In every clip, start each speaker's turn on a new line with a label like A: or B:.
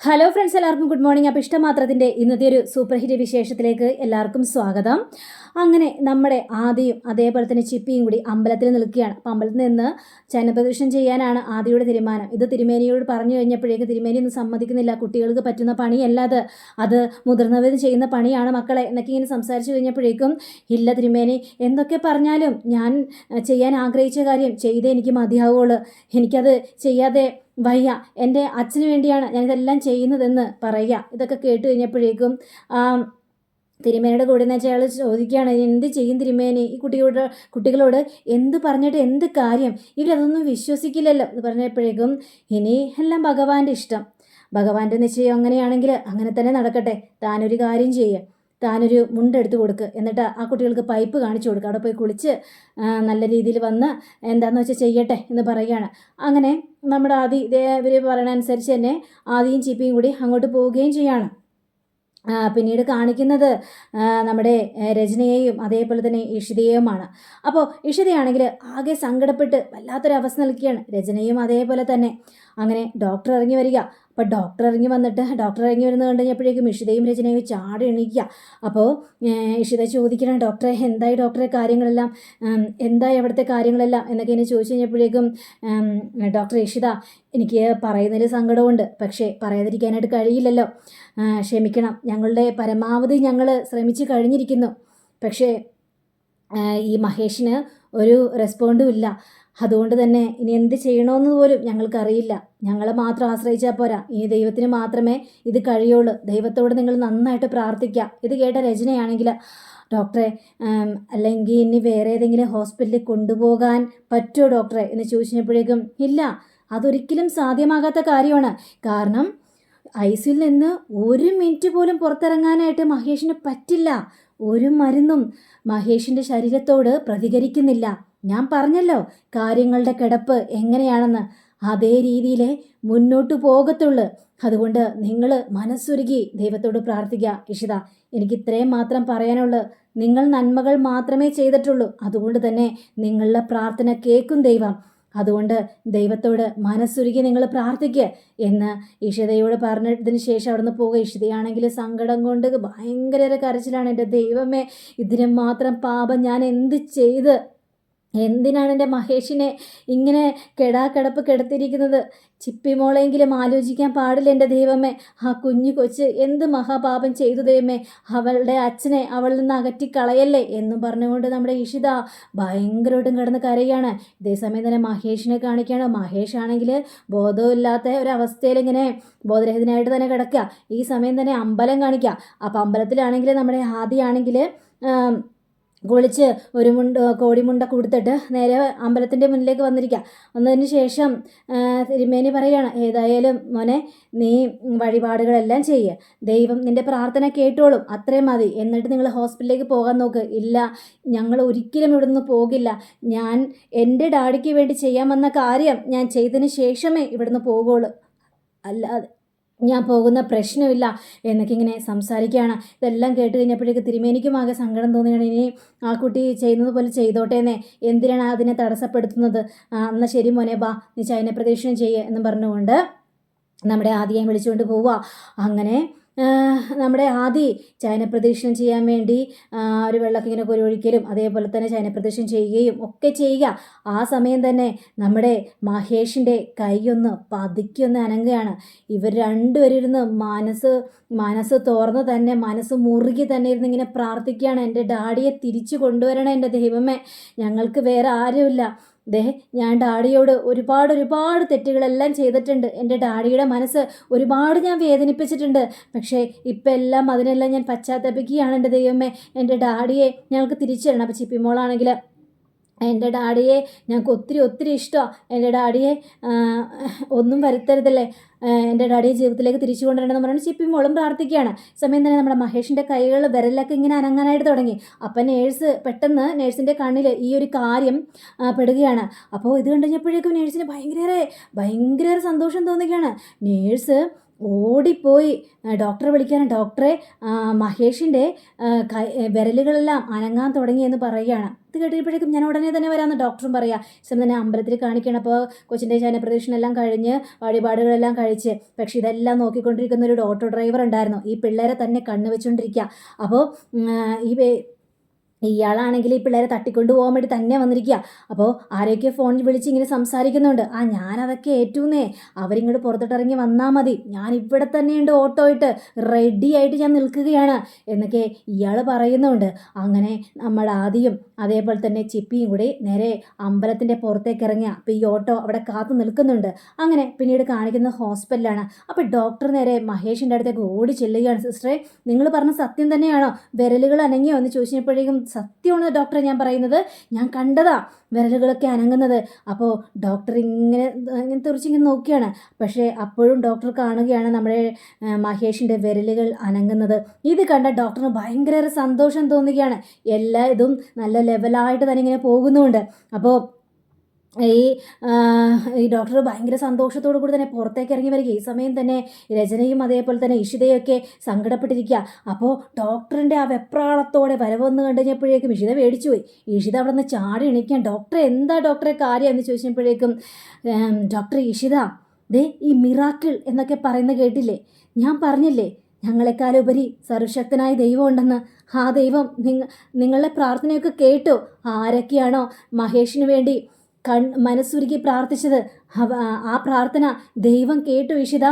A: Hello friends എല്ലാവർക്കും good morning അപ്പോൾ ഇഷ്ടമാത്രത്തിന്റെ ഇന്നത്തെ ഒരു സൂപ്പർ ഹിറ്റ് വിശേഷത്തിലേക്ക് എല്ലാവർക്കും സ്വാഗതം. അങ്ങനെ നമ്മുടെ ആദിയും അതേപോലെ തന്നെ ചിപ്പിയും കൂടി അമ്പലത്തിൽ നിൽക്കുകയാണ്. അപ്പോൾ അമ്പലത്തിൽ നിന്ന് ചനപ്രദർശനം ചെയ്യാനാണ് ആദിയുടെ തീരുമാനം. ഇത് തിരുമേനിയോട് പറഞ്ഞു കഴിഞ്ഞപ്പോഴേക്ക് തിരുമേനി ഒന്നും സമ്മതിക്കുന്നില്ല. കുട്ടികൾക്ക് പറ്റുന്ന പണിയല്ല അത്. അത് മുതിർന്നവർ ചെയ്യുന്ന പണിയാണ് മക്കളെ എന്നൊക്കെ ഇങ്ങനെ സംസാരിച്ചു കഴിഞ്ഞപ്പോഴേക്കും ഇല്ല തിരുമേനി എന്തൊക്കെ പറഞ്ഞാലും ഞാൻ ചെയ്യാൻ ആഗ്രഹിച്ച കാര്യം ചെയ്തേ എനിക്ക് മതിയാവുള്ളൂ. എനിക്കത് ചെയ്യാതെ വയ്യ. എന്റെ അച്ഛന് വേണ്ടിയാണ് ഞാനിതെല്ലാം ചെയ്യുന്നതെന്ന് പറയുക. ഇതൊക്കെ കേട്ട് കഴിഞ്ഞപ്പോഴേക്കും തിരുമേനയുടെ കൂടെ എന്ന് വെച്ചാൽ അയാൾ ചോദിക്കുകയാണ് എന്ത് ചെയ്യും തിരുമേനി? ഈ കുട്ടിയോട് കുട്ടികളോട് എന്ത് പറഞ്ഞിട്ട് എന്ത് കാര്യം? ഇവരതൊന്നും വിശ്വസിക്കില്ലല്ലോ. എന്ന് പറഞ്ഞപ്പോഴേക്കും ഇനി എല്ലാം ഭഗവാന്റെ ഇഷ്ടം. ഭഗവാന്റെ നിശ്ചയം അങ്ങനെയാണെങ്കിൽ അങ്ങനെ തന്നെ നടക്കട്ടെ. താനൊരു കാര്യം ചെയ്യുക താനൊരു മുണ്ടെടുത്ത് കൊടുക്കുക എന്നിട്ട് ആ കുട്ടികൾക്ക് പൈപ്പ് കാണിച്ചു കൊടുക്കുക അവിടെ പോയി കുളിച്ച് നല്ല രീതിയിൽ വന്ന് എന്താണെന്ന് വെച്ചാൽ ചെയ്യട്ടെ എന്ന് പറയുകയാണ്. അങ്ങനെ നമ്മുടെ ആദി ഇവർ പറയണ അനുസരിച്ച് തന്നെ ആദിയും ചിപ്പിയും കൂടി അങ്ങോട്ട് പോവുകയും ചെയ്യാണ്. പിന്നീട് കാണിക്കുന്നത് നമ്മുടെ രചനയെയും അതേപോലെ തന്നെ ഇഷിതയെയുമാണ്. അപ്പോൾ ഇഷിതയാണെങ്കിൽ ആകെ സങ്കടപ്പെട്ട് വല്ലാത്തൊരവസ്ഥ നിൽക്കുകയാണ്. രചനയും അതേപോലെ തന്നെ. അങ്ങനെ ഡോക്ടർ ഇറങ്ങി വരിക. അപ്പോൾ ഡോക്ടർ ഇറങ്ങി വന്നിട്ട് ഡോക്ടർ ഇറങ്ങി വരുന്നത് കണ്ടു കഴിഞ്ഞപ്പോഴേക്കും ഇഷിതയും രചനയും ചാടി എണീക്കുക. അപ്പോൾ ഇഷിത ചോദിക്കണം ഡോക്ടറെ എന്തായി ഡോക്ടറെ കാര്യങ്ങളെല്ലാം? എന്തായി അവിടുത്തെ കാര്യങ്ങളെല്ലാം? എന്നൊക്കെ എന്നെ ചോദിച്ചു കഴിഞ്ഞപ്പോഴേക്കും ഡോക്ടർ ഇഷിത എനിക്ക് പറയുന്നതിൽ സങ്കടമുണ്ട്. പക്ഷേ പറയാതിരിക്കാനായിട്ട് കഴിയില്ലല്ലോ. ക്ഷമിക്കണം. ഞങ്ങളുടെ പരമാവധി ഞങ്ങൾ ശ്രമിച്ചു കഴിഞ്ഞിരിക്കുന്നു. പക്ഷേ ഈ മഹേഷിന് ഒരു റെസ്പോണ്ടും ഇല്ല. അതുകൊണ്ട് തന്നെ ഇനി എന്ത് ചെയ്യണമെന്ന് പോലും ഞങ്ങൾക്കറിയില്ല. ഞങ്ങളെ മാത്രം ആശ്രയിച്ചാൽ പോരാ. ഇനി ദൈവത്തിന് മാത്രമേ ഇത് കഴിയുള്ളൂ. ദൈവത്തോട് നിങ്ങൾ നന്നായിട്ട് പ്രാർത്ഥിക്കുക ഇത് കേട്ട രചനയാണെങ്കിൽ ഡോക്ടറെ അല്ലെങ്കിൽ ഇനി വേറെ ഏതെങ്കിലും ഹോസ്പിറ്റലിൽ കൊണ്ടുപോകാൻ പറ്റുമോ ഡോക്ടറെ? എന്ന് ചോദിച്ചപ്പോഴേക്കും ഇല്ല. അതൊരിക്കലും സാധ്യമാകാത്ത കാര്യമാണ്. കാരണം ഐ സിയിൽ നിന്ന് ഒരു മിനിറ്റ് പോലും പുറത്തിറങ്ങാനായിട്ട് മഹേഷിന് പറ്റില്ല. ഒരു മരുന്നും മഹേഷിന്റെ ശരീരത്തോട് പ്രതികരിക്കുന്നില്ല. ഞാൻ പറഞ്ഞല്ലോ കാര്യങ്ങളുടെ കിടപ്പ് എങ്ങനെയാണെന്ന്. അതേ രീതിയിലേ മുന്നോട്ട് പോകത്തുള്ളൂ. അതുകൊണ്ട് നിങ്ങൾ മനസ്സുരുകി ദൈവത്തോട് പ്രാർത്ഥിക്കുക ഇഷിത. എനിക്ക് ഇത്രയും മാത്രം പറയാനുള്ളൂ. നിങ്ങൾ നന്മകൾ മാത്രമേ ചെയ്തിട്ടുള്ളൂ. അതുകൊണ്ട് തന്നെ നിങ്ങളുടെ പ്രാർത്ഥന കേൾക്കും ദൈവം. അതുകൊണ്ട് ദൈവത്തോട് മനസ്സുരുകി നിങ്ങൾ പ്രാർത്ഥിക്കുക എന്ന് ഇഷിതയോട് പറഞ്ഞതിന് ശേഷം അവിടുന്ന് പോകുക. ഇഷിതയാണെങ്കിൽ സങ്കടം കൊണ്ട് ഭയങ്കര കരച്ചിലാണ്. എന്റെ ദൈവമേ ഇതിന് മാത്രം പാപം ഞാൻ എന്ത് ചെയ്ത്? എന്തിനാണ് എന്റെ മഹേഷിനെ ഇങ്ങനെ കെടാക്കിടപ്പ് കിടത്തിയിരിക്കുന്നത് ചിപ്പിമോളെങ്കിലും ആലോചിക്കാൻ പാടില്ല എന്റെ ദൈവമേ. ആ കുഞ്ഞു കൊച്ച് എന്ത് മഹാപാപം ചെയ്തു ദൈവമേ. അവളുടെ അച്ഛനെ അവളിൽ നിന്ന് അകറ്റിക്കളയല്ലേ എന്നും പറഞ്ഞുകൊണ്ട് നമ്മുടെ ഇഷിത ഭയങ്കരമായിട്ടും കിടന്ന് കരയാണ്. ഇതേസമയം തന്നെ മഹേഷിനെ കാണിക്കുകയാണ്. മഹേഷ് ആണെങ്കിൽ ബോധമില്ലാത്ത ഒരവസ്ഥയിൽ ഇങ്ങനെ ബോധരഹിതനായിട്ട് തന്നെ കിടക്കുക. ഈ സമയം തന്നെ അമ്പലം കാണിക്കുക. അപ്പോൾ അമ്പലത്തിലാണെങ്കിൽ നമ്മുടെ ആദ്യമാണെങ്കിൽ കുളിച്ച് ഒരു മുണ്ട് കോടിമുണ്ട കൊടുത്തിട്ട് നേരെ അമ്പലത്തിന്റെ മുന്നിലേക്ക് വന്നിരിക്കുക വന്നതിന് ശേഷം തിരുമേനി പറയുകയാണ് ഏതായാലും മോനെ നീ വഴിപാടുകളെല്ലാം ചെയ്യുക ദൈവം നിന്റെ പ്രാർത്ഥന കേട്ടോളും. അത്രയും മതി. എന്നിട്ട് നിങ്ങൾ ഹോസ്പിറ്റലിലേക്ക് പോകാൻ നോക്ക്. ഇല്ല ഞങ്ങൾ ഒരിക്കലും ഇവിടെ നിന്ന് പോകില്ല. ഞാൻ എന്റെ ഡാഡിക്ക് വേണ്ടി ചെയ്യാൻ വന്ന കാര്യം ഞാൻ ചെയ്തതിന് ശേഷമേ ഇവിടുന്ന് പോകുള്ളൂ അല്ലാതെ ഞാൻ പോകുന്ന പ്രശ്നമില്ല എന്നൊക്കെ ഇങ്ങനെ സംസാരിക്കുകയാണ്. ഇതെല്ലാം കേട്ട് കഴിഞ്ഞപ്പോഴേക്ക് തിരുമേനിക്കും ആകെ സങ്കടം തോന്നിയാണ്. ഇനി ആ കുട്ടി ചെയ്യുന്നത് പോലെ ചെയ്തോട്ടേന്നെ. എന്തിനാണ് അതിനെ തടസ്സപ്പെടുത്തുന്നത്? എന്നാൽ ശരി മോനെ ബാ. നീ ചൈന പ്രദക്ഷിണം ചെയ്യുക എന്ന് പറഞ്ഞുകൊണ്ട് നമ്മുടെ ആദ്യം വിളിച്ചുകൊണ്ട് പോവുക. അങ്ങനെ നമ്മുടെ ആദി ചൈന പ്രദക്ഷിണം ചെയ്യാൻ വേണ്ടി ഒരു വെള്ളമൊക്കെ ഇങ്ങനെ കുരുവൊഴിക്കലും അതേപോലെ തന്നെ ചൈന പ്രദക്ഷിണം ചെയ്യുകയും ഒക്കെ ചെയ്യുക. ആ സമയം തന്നെ നമ്മുടെ മഹേഷിന്റെ കൈയൊന്ന് പതുക്കിയൊന്ന് അനങ്ങുകയാണ്. ഇവർ രണ്ടുപേരും ഇരുന്ന് മനസ്സ് മനസ്സ് തുറന്ന് തന്നെ മനസ്സ് മുറുകി തന്നെ ഇരുന്ന് ഇങ്ങനെ പ്രാർത്ഥിക്കുകയാണ്. എന്റെ ഡാഡിയെ തിരിച്ചു കൊണ്ടുവരണം എന്റെ ദൈവമേ. ഞങ്ങൾക്ക് വേറെ ആരുമില്ല. ദേ ഞാൻ ഡാഡിയോട് ഒരുപാട് ഒരുപാട് തെറ്റുകളെല്ലാം ചെയ്തിട്ടുണ്ട്. എന്റെ ഡാഡിയുടെ മനസ്സ് ഒരുപാട് ഞാൻ വേദനിപ്പിച്ചിട്ടുണ്ട്. പക്ഷേ ഇപ്പം എല്ലാം അതിനെല്ലാം ഞാൻ പശ്ചാത്തപിക്കുകയാണ് എന്റെ ദൈവമേ. എന്റെ ഡാഡിയെ ഞങ്ങൾക്ക് തിരിച്ചു തരണം അപ്പോൾ ചിപ്പിമോളാണെങ്കിൽ എന്റെ ഡാഡിയെ ഞങ്ങൾക്ക് ഒത്തിരി ഒത്തിരി ഇഷ്ടമാണ് എന്റെ ഡാഡിയെ ഒന്നും വരുത്തരുതല്ലേ. എന്റെ ഡാഡിയെ ജീവിതത്തിലേക്ക് തിരിച്ചു കൊണ്ടുവരണമെന്ന് പറഞ്ഞ് ചിപ്പി മോളും പ്രാർത്ഥിക്കുകയാണ്. സമയം തന്നെ നമ്മുടെ മഹേഷിന്റെ കൈകൾ വിരലൊക്കെ ഇങ്ങനെ അനങ്ങാനായിട്ട് തുടങ്ങി. അപ്പം നേഴ്സ് പെട്ടെന്ന് നേഴ്സിന്റെ കണ്ണിൽ ഈ ഒരു കാര്യം പെടുകയാണ്. അപ്പോൾ ഇത് കണ്ടുകഴിഞ്ഞപ്പോഴേക്കും നേഴ്സിന് ഭയങ്കര ഭയങ്കര സന്തോഷം തോന്നുകയാണ്. നേഴ്സ് ഓടിപ്പോയി. ഡോക്ടറെ വിളിക്കാൻ ഡോക്ടറെ മഹേഷിന്റെ കൈ വിരലുകളെല്ലാം അനങ്ങാൻ തുടങ്ങിയെന്ന് പറയുകയാണ്. ഇത് കേട്ടപ്പോഴേക്കും ഞാൻ ഉടനെ തന്നെ വരാമെന്ന് ഡോക്ടറും പറയാം. ഇസം തന്നെ അമ്പലത്തിൽ കാണിക്കണം അപ്പോൾ കൊച്ചിന്റെ ശനപ്രദക്ഷിണെല്ലാം കഴിഞ്ഞ് വഴിപാടുകളെല്ലാം കഴിച്ച് പക്ഷേ ഇതെല്ലാം നോക്കിക്കൊണ്ടിരിക്കുന്ന ഒരു ഓട്ടോ ഡ്രൈവർ ഉണ്ടായിരുന്നു. ഈ പിള്ളേരെ തന്നെ കണ്ണു വെച്ചുകൊണ്ടിരിക്കുക അപ്പോൾ ഈ ഇയാളാണെങ്കിൽ ഈ പിള്ളേരെ തട്ടിക്കൊണ്ട് പോകാൻ വേണ്ടി തന്നെ വന്നിരിക്കുക അപ്പോൾ ആരെയൊക്കെ ഫോണിൽ വിളിച്ച് ഇങ്ങനെ സംസാരിക്കുന്നുണ്ട്. ആ ഞാനതൊക്കെ ഏറ്റുന്നേ. അവരിങ്ങോട്ട് പുറത്തോട്ടിറങ്ങി വന്നാൽ മതി. ഞാൻ ഇവിടെ തന്നെയുണ്ട് ഓട്ടോ ഇട്ട് റെഡി ആയിട്ട് ഞാൻ നിൽക്കുകയാണ് എന്നൊക്കെ ഇയാൾ പറയുന്നുണ്ട്. അങ്ങനെ നമ്മൾ ആദ്യം അതേപോലെ തന്നെ ചിപ്പിയും കൂടി നേരെ അമ്പലത്തിന്റെ പുറത്തേക്ക് ഇറങ്ങുക അപ്പോൾ ഈ ഓട്ടോ അവിടെ കാത്തു നിൽക്കുന്നുണ്ട്. അങ്ങനെ പിന്നീട് കാണിക്കുന്നത് ഹോസ്പിറ്റലാണ് അപ്പോൾ ഡോക്ടർ നേരെ മഹേഷിന്റെ അടുത്തേക്ക് ഓടി ചെല്ലുകയാണ്. സിസ്റ്ററെ നിങ്ങൾ പറഞ്ഞ സത്യം തന്നെയാണോ? വിരലുകൾ അനങ്ങിയോ? എന്ന് ചോദിച്ചപ്പോഴേക്കും സത്യമാണ് ഡോക്ടറെ ഞാൻ പറയുന്നത്. ഞാൻ കണ്ടതാ വിരലുകളൊക്കെ അനങ്ങുന്നത്. അപ്പോൾ ഡോക്ടർ ഇങ്ങനെ ഇങ്ങനെ തുറച്ചിങ്ങനെ നോക്കിയാണ്. പക്ഷേ അപ്പോഴും ഡോക്ടർ കാണുകയാണ് നമ്മുടെ മഹേഷിന്റെ വിരലുകൾ അനങ്ങുന്നത്. ഇത് കണ്ട ഡോക്ടറിന് ഭയങ്കര സന്തോഷം തോന്നുകയാണ്. എല്ലാ ഇതും നല്ല ലെവലായിട്ട് തന്നെ ഇങ്ങനെ പോകുന്നുമുണ്ട് അപ്പോൾ ഈ ഈ ഡോക്ടർ ഭയങ്കര സന്തോഷത്തോടു കൂടി തന്നെ പുറത്തേക്ക് ഇറങ്ങി വരിക. ഈ സമയം തന്നെ രചനയും അതേപോലെ തന്നെ ഇഷിതയൊക്കെ സങ്കടപ്പെട്ടിരിക്കുക. അപ്പോൾ ഡോക്ടറിന്റെ ആ വെപ്രാളത്തോടെ വരവെന്ന് കണ്ടു കഴിഞ്ഞപ്പോഴേക്കും ഇഷിത മേടിച്ചു പോയി. ഇഷിത അവിടെ നിന്ന് ചാടി എണീക്കാൻ ഡോക്ടറെ എന്താ ഡോക്ടറെ കാര്യം? എന്ന് ചോദിച്ചപ്പോഴേക്കും ഡോക്ടർ ഇഷിത ദേ ഈ മിറാക്കിൾ എന്നൊക്കെ പറയുന്നത് കേട്ടില്ലേ? ഞാൻ പറഞ്ഞില്ലേ ഞങ്ങളെക്കാളുപരി സർവശക്തനായ ദൈവം ഉണ്ടെന്ന് ആ ദൈവം നിങ്ങ നിങ്ങളുടെ പ്രാർത്ഥനയൊക്കെ കേട്ടു. ആരൊക്കെയാണോ മഹേഷിന് വേണ്ടി കൺ മനസ്സുരുക്കി പ്രാർത്ഥിച്ചത്. ആ പ്രാർത്ഥന ദൈവം കേട്ടു ഇഷിത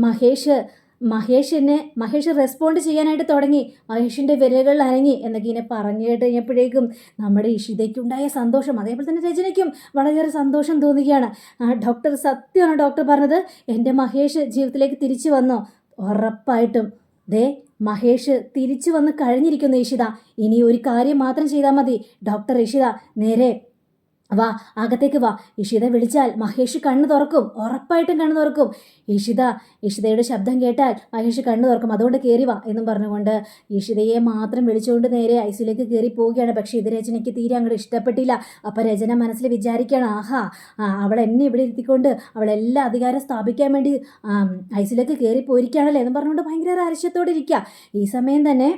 A: മഹേഷ് മഹേഷ് എന്നെ മഹേഷ് റെസ്പോണ്ട് ചെയ്യാനായിട്ട് തുടങ്ങി. മഹേഷിന്റെ വിരലുകൾ അരങ്ങി എന്നൊക്കെ ഇങ്ങനെ പറഞ്ഞു കേട്ട് കഴിഞ്ഞപ്പോഴേക്കും നമ്മുടെ ഇഷിതയ്ക്കുണ്ടായ സന്തോഷം അതേപോലെ തന്നെ രചനയ്ക്കും വളരെയേറെ സന്തോഷം തോന്നുകയാണ്. ഡോക്ടർ സത്യമാണ് ഡോക്ടർ പറഞ്ഞത്. എന്റെ മഹേഷ് ജീവിതത്തിലേക്ക് തിരിച്ചു വന്നോ. ഉറപ്പായിട്ടും. ദേ മഹേഷ് തിരിച്ചു വന്ന് കഴിഞ്ഞിരിക്കുന്നു ഇഷിത. ഇനി ഒരു കാര്യം മാത്രം ചെയ്താൽ മതി. ഡോക്ടർ ഇഷിത നേരെ വാ അകത്തേക്ക് വാ. ഇഷിത വിളിച്ചാൽ മഹേഷ് കണ്ണു തുറക്കും. ഉറപ്പായിട്ടും കണ്ണു തുറക്കും. ഇഷിത ഇഷിതയുടെ ശബ്ദം കേട്ടാൽ മഹേഷ് കണ്ണു തുറക്കും. അതുകൊണ്ട് കയറി വാ എന്നും പറഞ്ഞുകൊണ്ട് ഇഷിതയെ മാത്രം വിളിച്ചുകൊണ്ട് നേരെ ഐസിലേക്ക് കയറി പോവുകയാണ്. പക്ഷേ ഇത് രചനയ്ക്ക് തീരെ അങ്ങോട്ട് ഇഷ്ടപ്പെട്ടില്ല. അപ്പം രചന മനസ്സിൽ വിചാരിക്കുകയാണ് ആഹാ അവൾ എന്നെ ഇവിടെ ഇരുത്തിക്കൊണ്ട് അവളെല്ലാ അധികാരം സ്ഥാപിക്കാൻ വേണ്ടി ഐസിലേക്ക് കയറി പോയിരിക്കുകയാണല്ലേ? എന്ന് പറഞ്ഞുകൊണ്ട് ഭയങ്കര ആരശ്യത്തോടെ ഇരിക്കുക. ഈ സമയം തന്നെ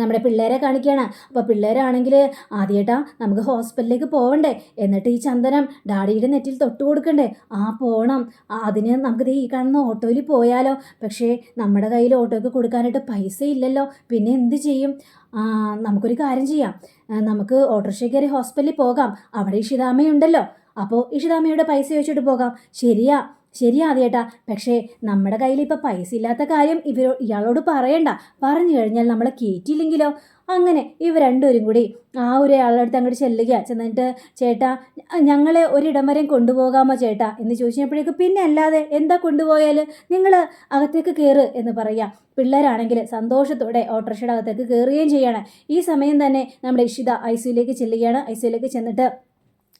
A: നമ്മുടെ പിള്ളേരെ കാണിക്കുകയാണ്. അപ്പോൾ പിള്ളേരാണെങ്കിൽ ആദ്യമായിട്ടാ നമുക്ക് ഹോസ്പിറ്റലിലേക്ക് പോകണ്ടേ എന്നിട്ട് ഈ ചന്ദനം ഡാഡിയുടെ നെറ്റിൽ തൊട്ട് കൊടുക്കണ്ടേ? ആ പോകണം അതിന് നമുക്ക് ഈ കാണുന്ന ഓട്ടോയിൽ പോയാലോ? പക്ഷേ നമ്മുടെ കയ്യിൽ ഓട്ടോയ്ക്ക് കൊടുക്കാനായിട്ട് പൈസ ഇല്ലല്ലോ. പിന്നെ എന്ത് ചെയ്യും? നമുക്കൊരു കാര്യം ചെയ്യാം. നമുക്ക് ഓട്ടോറിക്ഷ കയറി ഹോസ്പിറ്റലിൽ പോകാം. അവിടെ ഇഷിതാമ്മയുണ്ടല്ലോ. അപ്പോൾ ഇഷിതാമ്മയുടെ പൈസ വെച്ചിട്ട് പോകാം. ശരിയാ. ശരിയാ ആദ്യേട്ടാ. പക്ഷേ നമ്മുടെ കയ്യിൽ ഇപ്പോൾ പൈസ ഇല്ലാത്ത കാര്യം ഇവരോ ഇയാളോട് പറയണ്ട. പറഞ്ഞു കഴിഞ്ഞാൽ നമ്മളെ കയറ്റിയില്ലെങ്കിലോ അങ്ങനെ ഇവർ രണ്ടുപേരും കൂടി ആ ഒരു ആളുടെ അങ്ങോട്ട് ചെല്ലുക ചെന്നിട്ട് ചേട്ടാ ഞങ്ങളെ ഒരിടം വരെയും കൊണ്ടുപോകാമോ ചേട്ടാ? എന്ന് ചോദിച്ചപ്പോഴേക്കും പിന്നെ അല്ലാതെ എന്താ കൊണ്ടുപോയാൽ നിങ്ങൾ അകത്തേക്ക് കയറ് എന്ന് പറയുക പിള്ളേരാണെങ്കിൽ സന്തോഷത്തോടെ ഓട്ടോറിക്ഷയുടെ അകത്തേക്ക് കയറുകയും ചെയ്യണം. ഈ സമയം തന്നെ നമ്മുടെ ഇഷിത ഐ സിയിലേക്ക് ചെല്ലുകയാണ്. ഐ സിയിലേക്ക് ചെന്നിട്ട്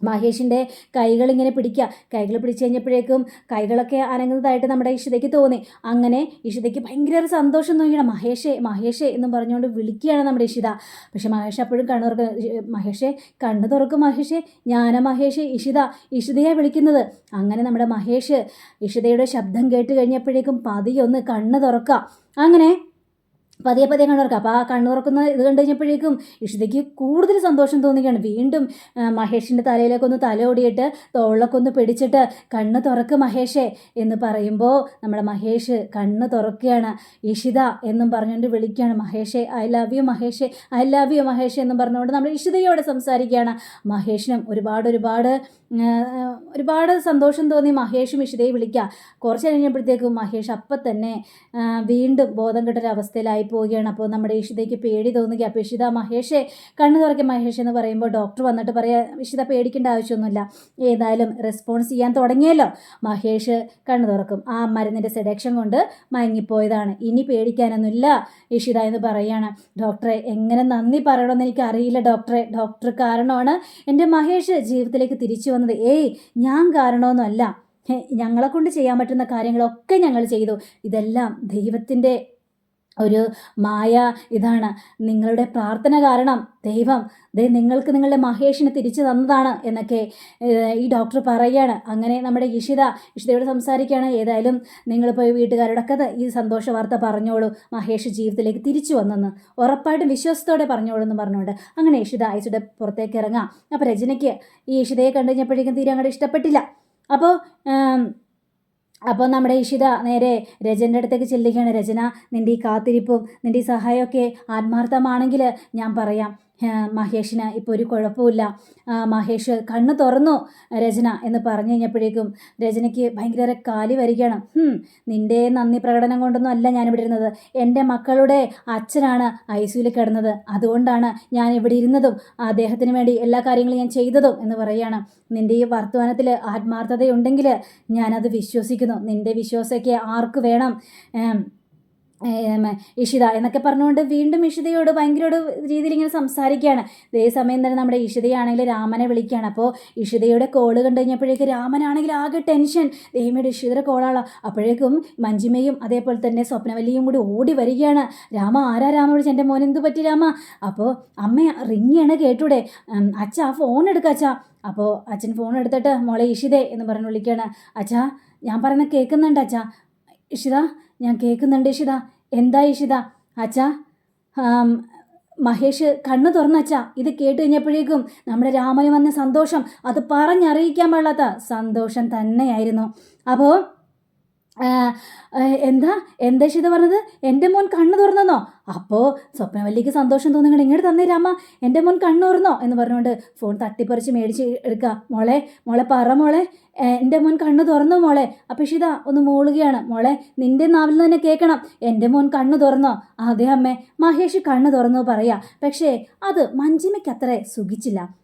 A: മഹേഷിന്റെ കൈകൾ ഇങ്ങനെ പിടിക്കുക. കൈകൾ പിടിച്ചു കഴിഞ്ഞപ്പോഴേക്കും കൈകളൊക്കെ അനങ്ങുന്നതായിട്ട് നമ്മുടെ ഇഷിതയ്ക്ക് തോന്നി. അങ്ങനെ ഇഷിതയ്ക്ക് ഭയങ്കര സന്തോഷം തോന്നിയാണ് മഹേഷേ മഹേഷേ എന്നും പറഞ്ഞുകൊണ്ട് വിളിക്കുകയാണ് നമ്മുടെ ഇഷിത പക്ഷേ മഹേഷ് അപ്പോഴും കണ്ണു തുറക്കും. മഹേഷേ കണ്ണു തുറക്കും മഹേഷേ. ഞാന മഹേഷ് ഇഷിത ഇഷിതയെ വിളിക്കുന്നത്. അങ്ങനെ നമ്മുടെ മഹേഷ് ഇഷിതയുടെ ശബ്ദം കേട്ട് കഴിഞ്ഞപ്പോഴേക്കും പതിയൊന്ന് കണ്ണ് തുറക്കുക. അങ്ങനെ പതിയെ പതിയെ കണ്ണു തുറക്കുക അപ്പോൾ ആ കണ്ണു തുറക്കുന്ന ഇത് കണ്ടു കഴിഞ്ഞപ്പോഴേക്കും ഇഷിതയ്ക്ക് കൂടുതൽ സന്തോഷം തോന്നുകയാണ് വീണ്ടും മഹേഷിന്റെ തലയിലേക്ക് ഒന്ന് തല ഓടിയിട്ട് തോളിലൊക്കെ ഒന്ന് പിടിച്ചിട്ട് കണ്ണ് തുറക്ക് മഹേഷേ എന്ന് പറയുമ്പോൾ നമ്മുടെ മഹേഷ് കണ്ണ് തുറക്കുകയാണ്. ഇഷിത എന്നും പറഞ്ഞുകൊണ്ട് വിളിക്കുകയാണ്. മഹേഷേ ഐ ലവ് യു മഹേഷേ ഐ ലവ് യു മഹേഷ് എന്നും പറഞ്ഞുകൊണ്ട് നമ്മൾ ഇഷിതയോട് സംസാരിക്കുകയാണ്. മഹേഷിനും ഒരുപാട് ഒരുപാട് ഒരുപാട് സന്തോഷം തോന്നി മഹേഷും ഇഷിതയെ വിളിക്കുക. കുറച്ച് കഴിഞ്ഞപ്പോഴത്തേക്കും മഹേഷ് അപ്പം തന്നെ വീണ്ടും ബോധം കെട്ടൊരവസ്ഥയിലായി പോവുകയാണ്. അപ്പോൾ നമ്മുടെ ഇഷിതയ്ക്ക് പേടി തോന്നുക അപ്പോൾ ഇഷിത മഹേഷെ കണ്ണു തുറക്കും മഹേഷ് എന്ന് പറയുമ്പോൾ ഡോക്ടർ വന്നിട്ട് പറയാ ഇഷിത പേടിക്കേണ്ട ആവശ്യമൊന്നുമില്ല. ഏതായാലും റെസ്പോൺസ് ചെയ്യാൻ തുടങ്ങിയല്ലോ. മഹേഷ് കണ്ണു തുറക്കും. ആ മരുന്നിന്റെ സെഡക്ഷൻ കൊണ്ട് മയങ്ങിപ്പോയതാണ്. ഇനി പേടിക്കാനൊന്നുമില്ല ഇഷിത എന്ന് പറയുകയാണ് ഡോക്ടറെ എങ്ങനെ നന്ദി പറയണമെന്ന് എനിക്ക് അറിയില്ല ഡോക്ടറെ ഡോക്ടർ കാരണമാണ് എന്റെ മഹേഷ് ജീവിതത്തിലേക്ക് തിരിച്ചു വന്നത്. ഏയ് ഞാൻ കാരണമൊന്നുമല്ല. ഞങ്ങളെ കൊണ്ട് ചെയ്യാൻ പറ്റുന്ന കാര്യങ്ങളൊക്കെ ഞങ്ങൾ ചെയ്തു. ഇതെല്ലാം ദൈവത്തിന്റെ ഒരു മായ ഇതാണ് നിങ്ങളുടെ പ്രാർത്ഥന കാരണം. ദൈവം ദേ നിങ്ങൾക്ക് നിങ്ങളുടെ മഹേഷിനെ തിരിച്ചു തന്നതാണ് എന്നൊക്കെ ഈ ഡോക്ടർ പറയുകയാണ്. അങ്ങനെ നമ്മുടെ ഇഷിത ഇഷിതയോട് സംസാരിക്കുകയാണ്. ഏതായാലും നിങ്ങൾ പോയി വീട്ടുകാരോടൊക്കെ ഈ സന്തോഷ വാർത്ത പറഞ്ഞോളൂ. മഹേഷ് ജീവിതത്തിലേക്ക് തിരിച്ചു വന്നെന്ന് ഉറപ്പായിട്ടും വിശ്വാസത്തോടെ പറഞ്ഞോളൂ എന്ന് പറഞ്ഞുകൊണ്ട് അങ്ങനെ ഇഷിത ഐസിയുടെ പുറത്തേക്ക് ഇറങ്ങാം അപ്പോൾ രചനയ്ക്ക് ഈ ഇഷിതയെ കണ്ടു കഴിഞ്ഞപ്പോഴേക്കും തീരെ അങ്ങോട്ട് ഇഷ്ടപ്പെട്ടില്ല. അപ്പോൾ അപ്പോൾ നമ്മുടെ ഇഷിത നേരെ രചന്റെ അടുത്തേക്ക് ചെല്ലുകയാണ്. രചന നിന്റെ ഈ കാത്തിരിപ്പും നിന്റെ ഈ സഹായമൊക്കെ ആത്മാർത്ഥമാണെങ്കിൽ ഞാൻ പറയാം. മഹേഷിന് ഇപ്പോൾ ഒരു കുഴപ്പമില്ല മഹേഷ് കണ്ണ് തുറന്നു രചന എന്ന് പറഞ്ഞു കഴിഞ്ഞപ്പോഴേക്കും രചനയ്ക്ക് ഭയങ്കര കാലി വരികയാണ്. നിന്റെ നന്ദി പ്രകടനം കൊണ്ടൊന്നും അല്ല ഞാനിവിടെ ഇരുന്നത്. എന്റെ മക്കളുടെ അച്ഛനാണ് ഐ സിയിൽ കിടന്നത്. അതുകൊണ്ടാണ് ഞാൻ ഇവിടെ ഇരുന്നതും അദ്ദേഹത്തിന് വേണ്ടി എല്ലാ കാര്യങ്ങളും ഞാൻ ചെയ്തതും എന്ന് പറയുകയാണ്. നിന്റെ ഈ വർത്തമാനത്തിൽ ആത്മാർത്ഥതയുണ്ടെങ്കിൽ ഞാനത് വിശ്വസിക്കുന്നു. നിന്റെ വിശ്വാസമൊക്കെ ആർക്ക് വേണം? ഇഷിത എന്നൊക്കെ പറഞ്ഞുകൊണ്ട് വീണ്ടും ഇഷിതയോട് ഭയങ്കര ഒരു രീതിയിൽ ഇങ്ങനെ സംസാരിക്കുകയാണ് ഇതേ സമയം തന്നെ നമ്മുടെ ഇഷിതയാണെങ്കിൽ രാമനെ വിളിക്കുകയാണ്. അപ്പോൾ ഇഷിതയുടെ കോൾ കണ്ടു കഴിഞ്ഞപ്പോഴേക്ക് രാമനാണെങ്കിൽ ആകെ ടെൻഷൻ ദൈവയുടെ ഇഷിതയുടെ കോളാളോ അപ്പോഴേക്കും മഞ്ജിമയും അതേപോലെ തന്നെ സ്വപ്നവല്ലിയും കൂടി ഓടി വരികയാണ്. രാമ ആരാ രാമ വിളിച്ച്? എന്റെ മോൻ എന്ത് പറ്റി രാമ? അപ്പോൾ അമ്മ റിങ്ങിയാണ് കേട്ടൂടെ. അച്ഛ ആ ഫോൺ എടുക്ക അച്ഛാ. അപ്പോൾ അച്ഛൻ ഫോൺ എടുത്തിട്ട് മോളെ ഇഷിതേ എന്ന് പറഞ്ഞു വിളിക്കുകയാണ്. അച്ഛാ ഞാൻ പറയുന്നത് കേൾക്കുന്നുണ്ട് അച്ഛാ. ഇഷിത ഞാൻ കേൾക്കുന്നുണ്ട് ഇഷിത. എന്താ ഇഷിത? അച്ഛാ മഹേഷ് കണ്ണു തുറന്നച്ചാ ഇത് കേട്ട് കഴിഞ്ഞപ്പോഴേക്കും നമ്മുടെ രാമന് വന്ന സന്തോഷം. അത് പറഞ്ഞറിയിക്കാൻ പാടില്ലാത്ത സന്തോഷം തന്നെയായിരുന്നു. അപ്പോൾ എന്താ? എന്താ ഇഷിത പറഞ്ഞത്? എന്റെ മോൻ കണ്ണു തുറന്നെന്നോ? അപ്പോൾ സ്വപ്നവല്ലിക്ക് സന്തോഷം തോന്നുകൾ ഇങ്ങോട്ട് തന്നേ രാമ എന്റെ മോൻ കണ്ണു തുറന്നോ? എന്ന് പറഞ്ഞുകൊണ്ട് ഫോൺ തട്ടിപ്പറിച്ച് മേടിച്ച് എടുക്കുക മോളെ മോളെ പറ മോളെ. എന്റെ മോൻ കണ്ണു തുറന്നു മോളെ? അപ്പം ഇഷിത ഒന്ന് മൂളുകയാണ്. മോളെ നിന്റെ നാവിൽ തന്നെ കേൾക്കണം. എന്റെ മോൻ കണ്ണു തുറന്നോ? അതെ അമ്മേ. മഹേഷ് കണ്ണു തുറന്നു പറയാ. പക്ഷേ അത് മഞ്ജിമയ്ക്ക് അത്ര സുഖിച്ചില്ല.